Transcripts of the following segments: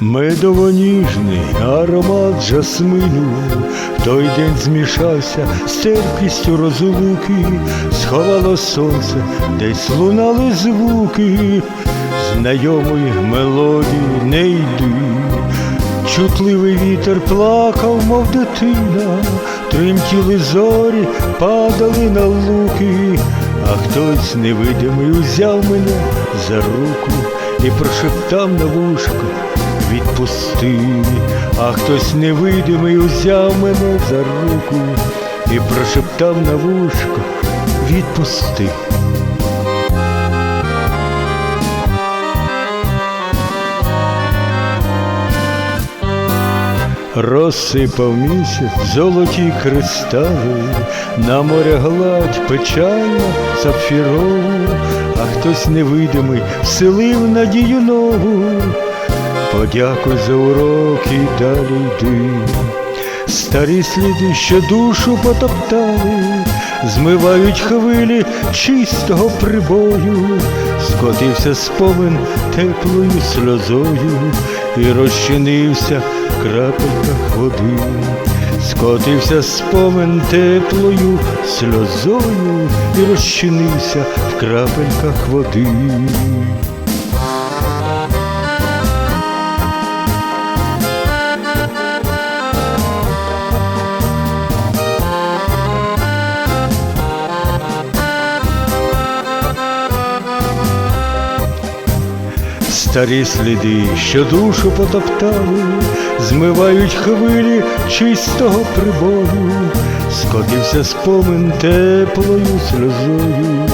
Медово-ніжний аромат жасмину. Той день змішався з терпкістю розлуки, сховало сонце, десь лунали звуки, знайомої мелодії не йди. Чутливий вітер плакав, мов дитина, тремтіли зорі, падали на луки, а хтось невидимий узяв мене за руку і прошептав на вушко відпусти, а хтось невидимий узяв мене за руку і прошептав на вушко відпусти. Розсипав місяць золоті кристали, на моря гладь печальна сапфірову, а хтось невидимий вселив надію нову. Подякуй за уроки далі йди. Старі сліди, що душу потоптали, змивають хвилі чистого прибою, скотився спомин теплою сльозою і розчинився в крапельках води, скотився спомин теплою сльозою і розчинився в крапельках води. Старі сліди, що душу потоптали, змивають хвилі чистого прибою, скотився спомин теплою сльозою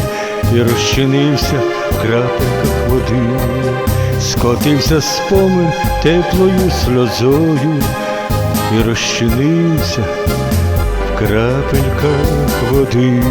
і розчинився в крапельках води, скотився спомин теплою сльозою і розчинився в крапельках води.